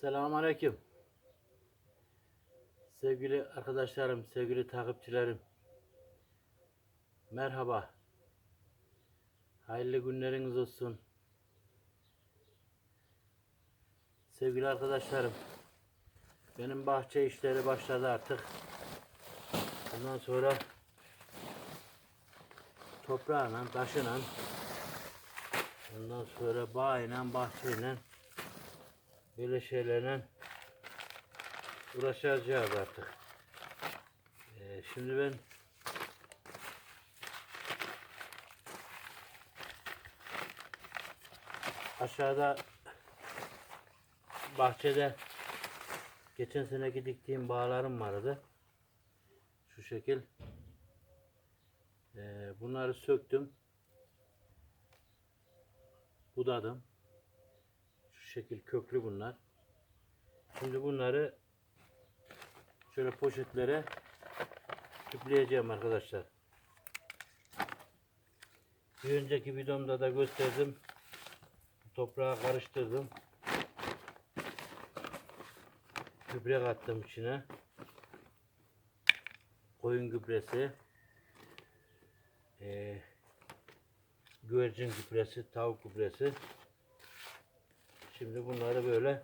Selamünaleyküm. Sevgili arkadaşlarım, sevgili takipçilerim. Merhaba. Hayırlı günleriniz olsun. Sevgili arkadaşlarım. Benim bahçe işleri başladı artık. Bundan sonra toprağla, taşıyla ondan sonra bağıyla, bahçeyle böyle şeylerle uğraşacağız artık. Ee, şimdi ben aşağıda bahçede geçen seneki diktiğim bağlarım vardı. Şu şekil. Ee, bunları söktüm. Budadım. Şekil köklü bunlar. Şimdi bunları şöyle poşetlere tüpleyeceğim arkadaşlar. Bir önceki videomda da gösterdim. Toprağa karıştırdım. Gübre kattım içine. Koyun gübresi. Ee, güvercin gübresi, tavuk gübresi. Şimdi bunları böyle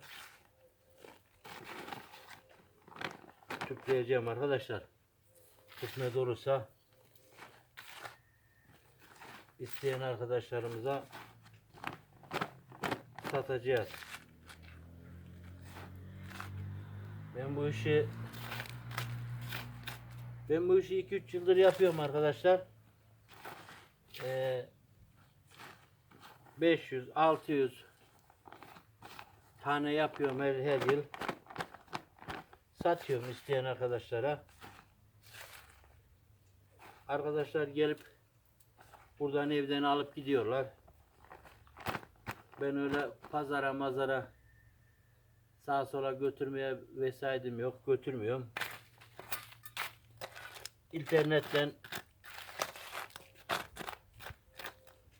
tüpleyeceğim arkadaşlar. Kısmet olursa isteyen arkadaşlarımıza satacağız. Ben bu işi ben bu işi 2-3 yıldır yapıyorum arkadaşlar. Ee, 500 600 tane yapıyorum her, her yıl. Satıyorum isteyen arkadaşlara. Arkadaşlar gelip buradan evden alıp gidiyorlar. Ben öyle pazara mazara sağa sola götürmeye vesairetim yok. Götürmüyorum. İnternetten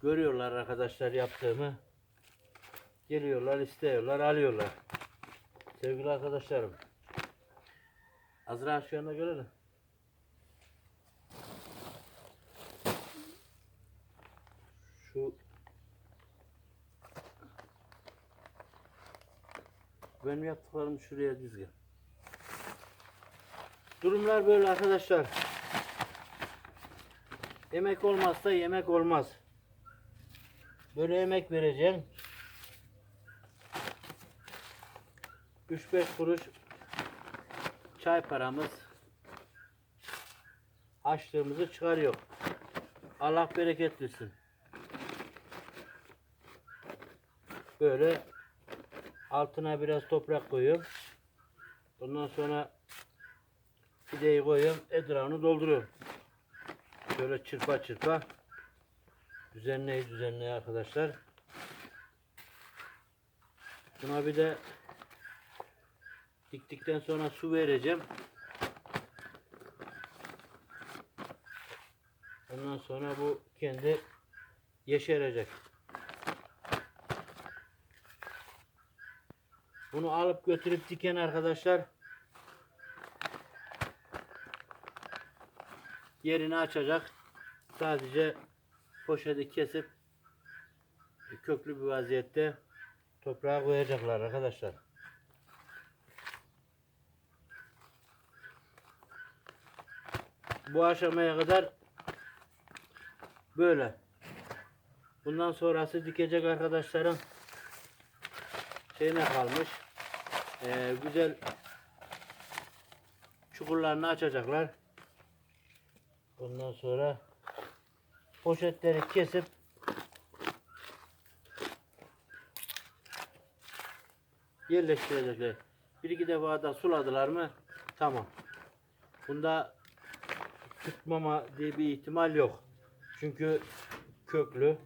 görüyorlar arkadaşlar yaptığımı. Geliyorlar, istiyorlar, alıyorlar. Sevgili arkadaşlarım. Azra şu yana görelim. Şu benim yaptıklarım şuraya düzgün. Durumlar böyle arkadaşlar. Emek olmazsa yemek olmaz. Böyle emek vereceğim. 3-5 kuruş çay paramız açlığımızı çıkarıyor. Allah bereket versin. Böyle altına biraz toprak koyuyorum. Ondan sonra fideyi koyuyorum. Etrafını dolduruyorum. Şöyle çırpa çırpa düzenleye düzenleye arkadaşlar. Buna bir de diktikten sonra su vereceğim. Ondan sonra bu kendi yeşerecek. Bunu alıp götürüp diken arkadaşlar yerini açacak. Sadece poşeti kesip köklü bir vaziyette toprağa koyacaklar arkadaşlar. Bu aşamaya kadar böyle. Bundan sonrası dikecek arkadaşlarım şeyine kalmış. Ee, güzel çukurlarını açacaklar. Ondan sonra poşetleri kesip yerleştirecekler. Bir iki defa da suladılar mı tamam. Bunda tutmama diye bir ihtimal yok. Çünkü köklü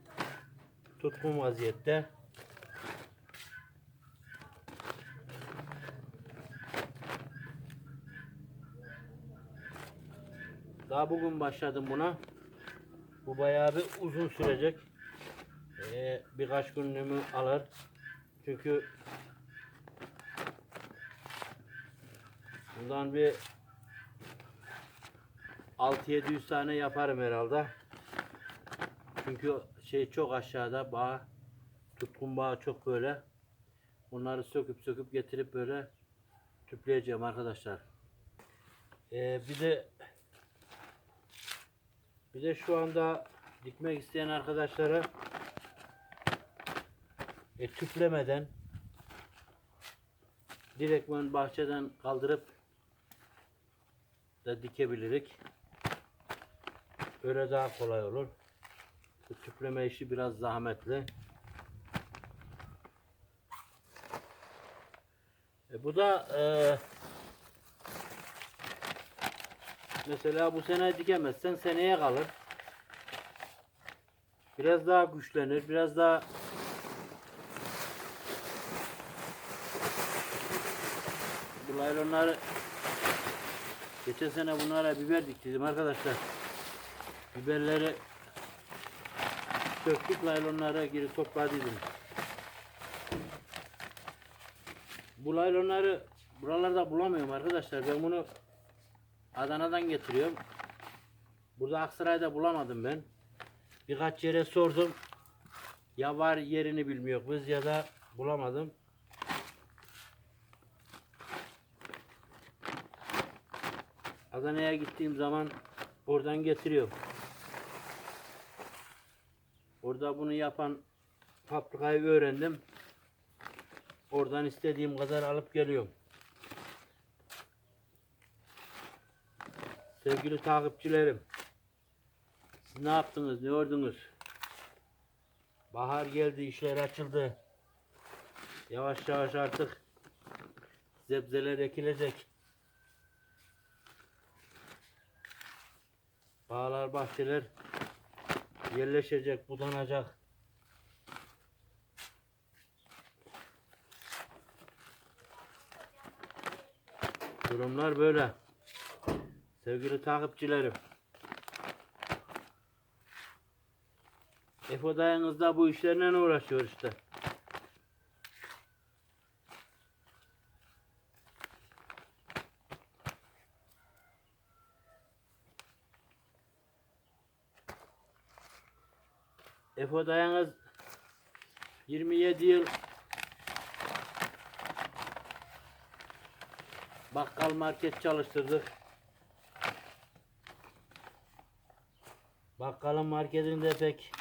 tutkum vaziyette. Daha bugün başladım buna. Bu bayağı bir uzun sürecek. Ee, birkaç günümü alır. Çünkü Bundan bir 6-700 tane yaparım herhalde. Çünkü şey çok aşağıda bağ, tutkun bağı çok böyle. Bunları söküp söküp getirip böyle tüpleyeceğim arkadaşlar. Ee, bir de bir de şu anda dikmek isteyen arkadaşlara e, tüplemeden direktmen bahçeden kaldırıp da dikebilirik. Öyle daha kolay olur. Bu tüpleme işi biraz zahmetli. E, bu da e, mesela bu sene dikemezsen seneye kalır. Biraz daha güçlenir, biraz daha bu laylonları geçen sene bunlara biber diktiydim arkadaşlar. Biberleri söktük laylonlara geri topladıydım. Bu laylonları buralarda bulamıyorum arkadaşlar. Ben bunu Adana'dan getiriyorum. Burada Aksaray'da bulamadım ben. Birkaç yere sordum. Ya var yerini bilmiyor biz ya da bulamadım. Adana'ya gittiğim zaman oradan getiriyorum. Orada bunu yapan fabrikayı öğrendim. Oradan istediğim kadar alıp geliyorum. Sevgili takipçilerim. Siz ne yaptınız? Ne gördünüz? Bahar geldi, işler açıldı. Yavaş yavaş artık zebzeler ekilecek. Bağlar, bahçeler yerleşecek, budanacak. Durumlar böyle. Sevgili takipçilerim. Efo dayınız da bu işlerle uğraşıyor işte. Efo dayınız 27 yıl bakkal market çalıştırdık. Bakkalın marketinde pek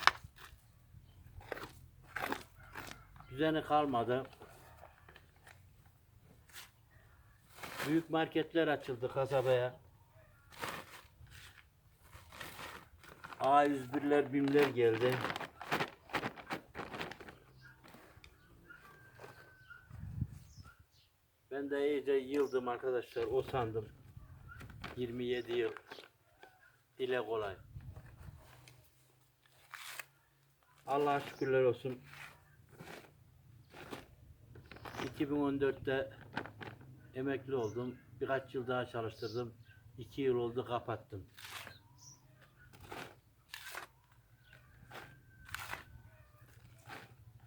düzeni kalmadı. Büyük marketler açıldı kasabaya. A101'ler, BİM'ler geldi. Ben de iyice yıldım arkadaşlar. O sandım. 27 yıl. Dile kolay. Allah'a şükürler olsun. 2014'te emekli oldum. Birkaç yıl daha çalıştırdım. 2 yıl oldu kapattım.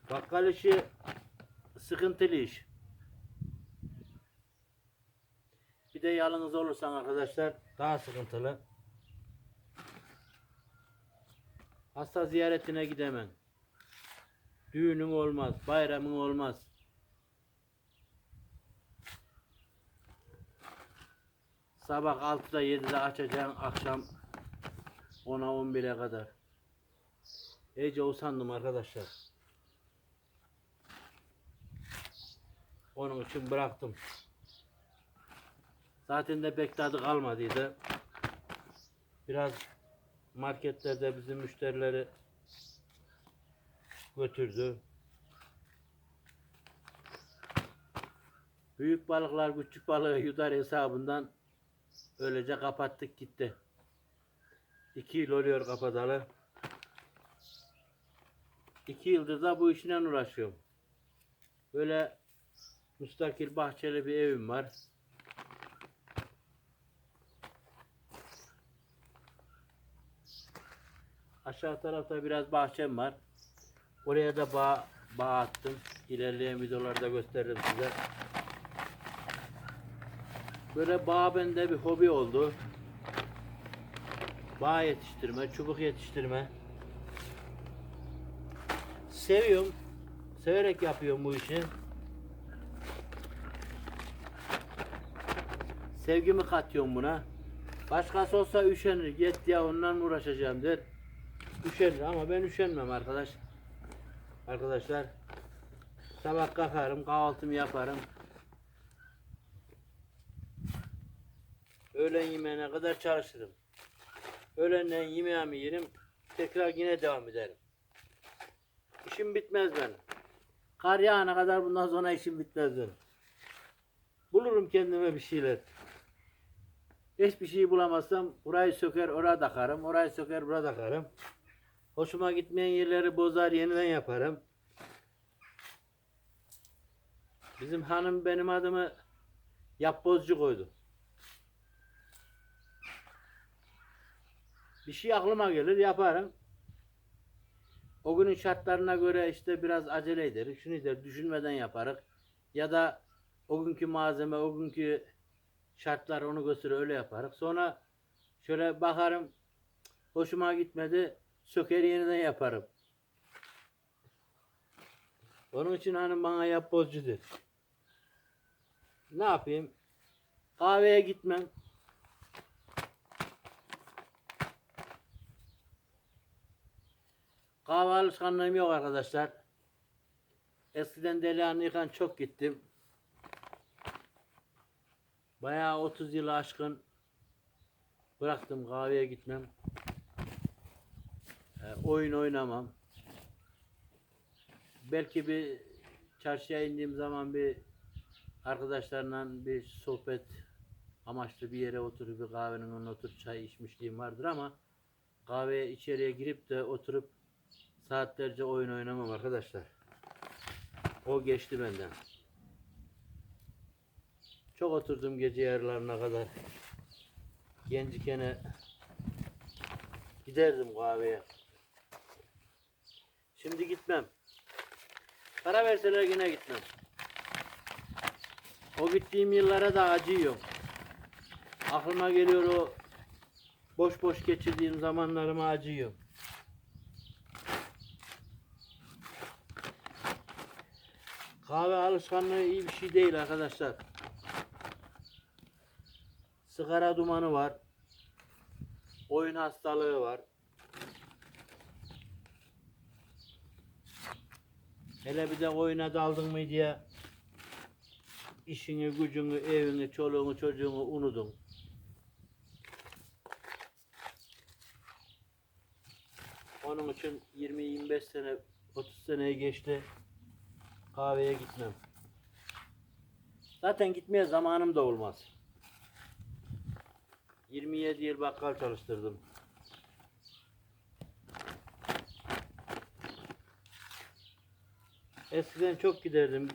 Bakkal işi sıkıntılı iş. Bir de yalnız olursan arkadaşlar daha sıkıntılı. Hasta ziyaretine gidemem. Düğünün olmaz, bayramın olmaz. Sabah 6'da 7'de açacağım akşam 10'a 11'e kadar. İyice usandım arkadaşlar. Onun için bıraktım. Zaten de pek tadı kalmadıydı. Biraz marketlerde bizim müşterileri götürdü. Büyük balıklar küçük balığı yutar hesabından öylece kapattık gitti. İki yıl oluyor kapatalı. İki yıldır da bu işle uğraşıyorum. Böyle müstakil bahçeli bir evim var. Aşağı tarafta biraz bahçem var. Oraya da bağ, bağ attım. İlerleyen videolarda gösteririm size. Böyle bağ bende bir hobi oldu. Bağ yetiştirme, çubuk yetiştirme. Seviyorum. Severek yapıyorum bu işi. Sevgimi katıyorum buna. Başkası olsa üşenir. Yet ya ondan uğraşacağım der. Üşenir ama ben üşenmem arkadaş. Arkadaşlar. Sabah kalkarım, kahvaltımı yaparım. Öğlen yemeğine kadar çalışırım. Öğlenden yemeğimi yerim. Tekrar yine devam ederim. İşim bitmez benim. Kar yağana kadar bundan sonra işim bitmez benim. Bulurum kendime bir şeyler. Hiçbir şey bulamazsam burayı söker oraya takarım. Orayı söker buraya takarım. Hoşuma gitmeyen yerleri bozar yeniden yaparım. Bizim hanım benim adımı yapbozcu koydu. Bir şey aklıma gelir yaparım. O günün şartlarına göre işte biraz acele ederiz. Şunu der düşünmeden yaparız. Ya da o günkü malzeme, o günkü şartlar onu gösterir öyle yaparız. Sonra şöyle bakarım hoşuma gitmedi. Söker yeniden yaparım. Onun için hanım bana yapbozcudur. Ne yapayım? Kahveye gitmem. Kahve alışkanlığım yok arkadaşlar. Eskiden Delihanlı yıkan çok gittim. Bayağı 30 yılı aşkın bıraktım kahveye gitmem. Ee, oyun oynamam. Belki bir çarşıya indiğim zaman bir arkadaşlarla bir sohbet amaçlı bir yere oturup bir kahvenin önüne oturup çay içmişliğim vardır ama kahveye içeriye girip de oturup saatlerce oyun oynamam arkadaşlar. O geçti benden. Çok oturdum gece yarılarına kadar. Gencikene giderdim kahveye. Şimdi gitmem. Para verseler yine gitmem. O gittiğim yıllara da acıyorum. Aklıma geliyor o boş boş geçirdiğim zamanlarıma acıyorum. Kahve alışkanlığı iyi bir şey değil arkadaşlar. Sigara dumanı var. Oyun hastalığı var. Hele bir de oyuna daldın mı diye işini, gücünü, evini, çoluğunu, çocuğunu unudun. Onun için 20-25 sene, 30 seneyi geçti. Kahveye gitmem. Zaten gitmeye zamanım da olmaz. 27 yıl bakkal çalıştırdım. Eskiden çok giderdim.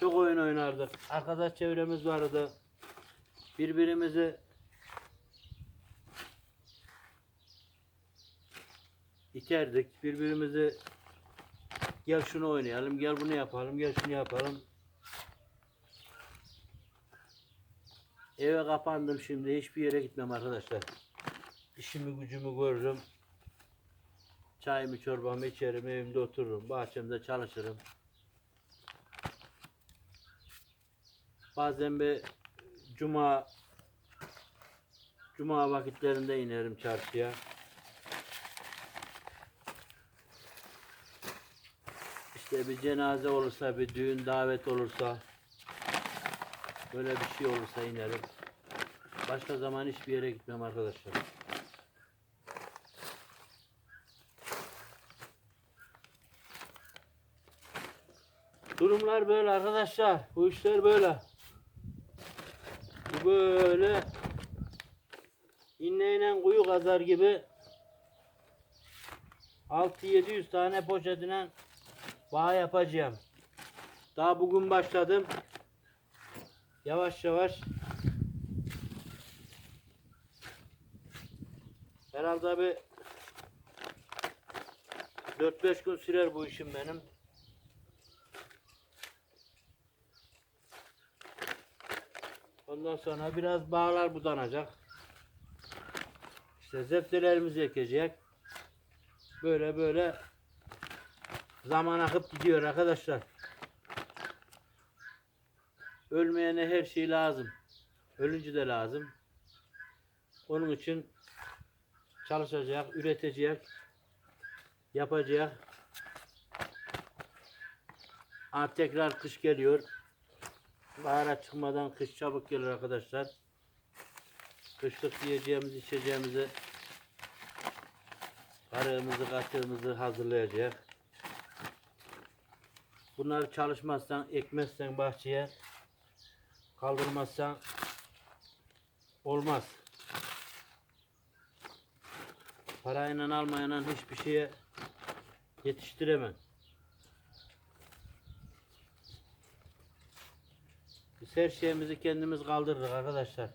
Çok oyun oynardık. Arkadaş çevremiz vardı. Birbirimizi iterdik. Birbirimizi gel şunu oynayalım, gel bunu yapalım, gel şunu yapalım. Eve kapandım şimdi. Hiçbir yere gitmem arkadaşlar. İşimi gücümü görürüm. Çayımı çorbamı içerim. Evimde otururum. Bahçemde çalışırım. Bazen bir cuma cuma vakitlerinde inerim çarşıya. İşte bir cenaze olursa, bir düğün davet olursa böyle bir şey olursa inerim. Başka zaman hiçbir yere gitmem arkadaşlar. Durumlar böyle arkadaşlar. Bu işler böyle. Böyle inneyle kuyu kazar gibi 6-700 tane poşetine bağ yapacağım. Daha bugün başladım. Yavaş yavaş herhalde bir 4-5 gün sürer bu işim benim. Ondan sonra biraz bağlar budanacak. İşte zeptelerimizi ekecek. Böyle böyle zaman akıp gidiyor arkadaşlar. Ölmeyene her şey lazım. Ölünce de lazım. Onun için çalışacak, üretecek, yapacak. Ha, tekrar kış geliyor. Bahara çıkmadan kış çabuk gelir arkadaşlar. Kışlık yiyeceğimiz, içeceğimizi, karığımızı, katığımızı hazırlayacak. Bunları çalışmazsan, ekmezsen bahçeye, kaldırmazsan olmaz. Parayla almayla hiçbir şeye yetiştiremem. Her şeyimizi kendimiz kaldırırız arkadaşlar.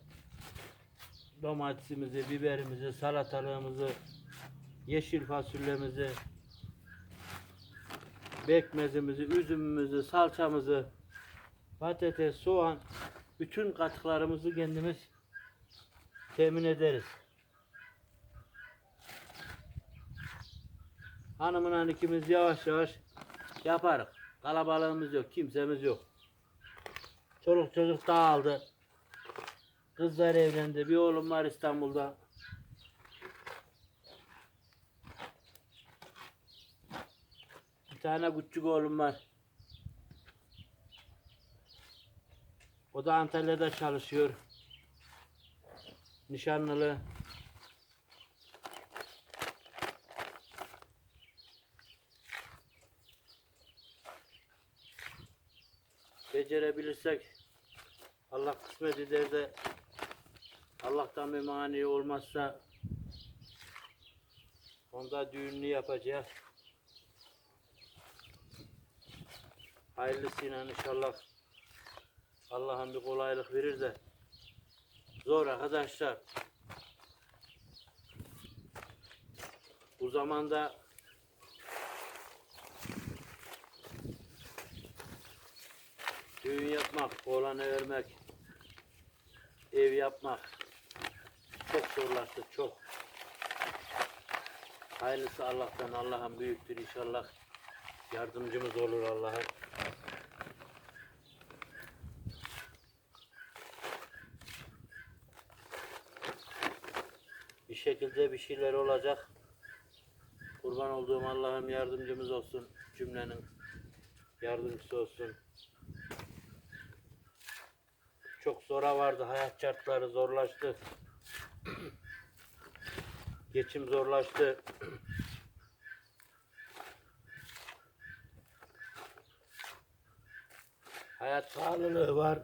Domatesimizi, biberimizi, salatalığımızı, yeşil fasulyemizi, bekmezimizi, üzümümüzü, salçamızı, patates, soğan, bütün katkılarımızı kendimiz temin ederiz. Hanımla ikimiz yavaş yavaş yaparız. Kalabalığımız yok, kimsemiz yok. Çoluk çocuk dağıldı. Kızlar evlendi. Bir oğlum var İstanbul'da. Bir tane küçük oğlum var. O da Antalya'da çalışıyor. Nişanlılı. Becerebilirsek Allah kısmet eder de Allah'tan bir mani olmazsa onda düğününü yapacağız. Hayırlısıyla inşallah Allah'ın bir kolaylık verir de zor arkadaşlar. Bu zamanda düğün yapmak, oğlanı vermek, ev yapmak çok zorlaştı, çok. Hayırlısı Allah'tan, Allah'ın büyüktür inşallah. Yardımcımız olur Allah'ım. Bir şekilde bir şeyler olacak. Kurban olduğum Allah'ım yardımcımız olsun. Cümlenin yardımcısı olsun. Çok zora vardı. Hayat şartları zorlaştı. Geçim zorlaştı. Hayat pahalılığı var.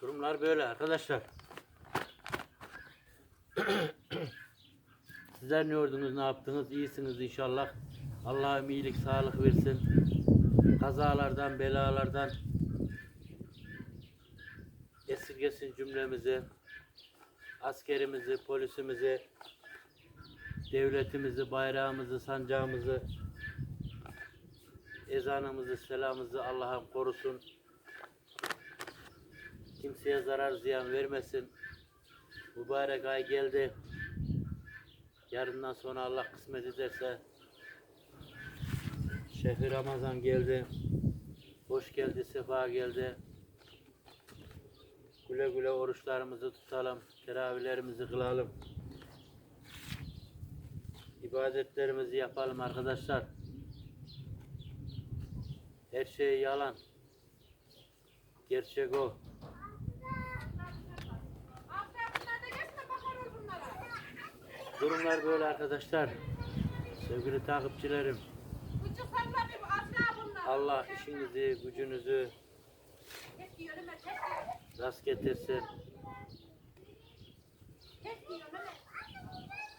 Durumlar böyle arkadaşlar. Sizler ne gördünüz, ne yaptınız? İyisiniz inşallah. Allah'ım iyilik, sağlık versin. Kazalardan, belalardan esirgesin cümlemizi. Askerimizi, polisimizi, devletimizi, bayrağımızı, sancağımızı, ezanımızı, selamımızı Allah'ım korusun. Kimseye zarar ziyan vermesin. Mübarek ay geldi. Yarından sonra Allah kısmet ederse Şehri Ramazan geldi. Hoş geldi, sefa geldi. Güle güle oruçlarımızı tutalım, teravihlerimizi kılalım. İbadetlerimizi yapalım arkadaşlar. Her şey yalan. Gerçek o. Durumlar böyle arkadaşlar. Sevgili takipçilerim. Allah işinizi, gücünüzü rast getirsin.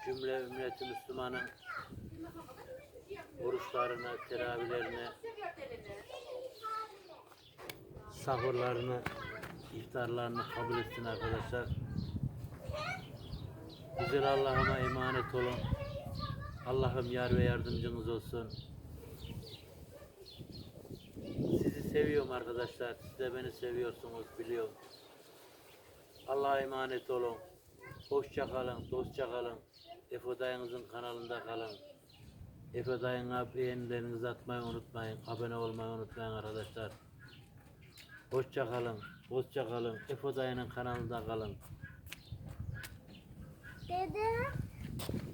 Cümle ümmeti Müslümanın oruçlarını, teravihlerini, sahurlarını, iftarlarını kabul etsin arkadaşlar. Güzel Allah'ıma emanet olun. Allah'ım yar ve yardımcınız olsun. Sizi seviyorum arkadaşlar. Siz de beni seviyorsunuz biliyorum. Allah'a emanet olun. Hoşça kalın, dostça kalın. Efe dayınızın kanalında kalın. Efe dayına beğenilerinizi atmayı unutmayın. Abone olmayı unutmayın arkadaşlar. Hoşça kalın, dostça kalın. Efe dayının kanalında kalın. Dada.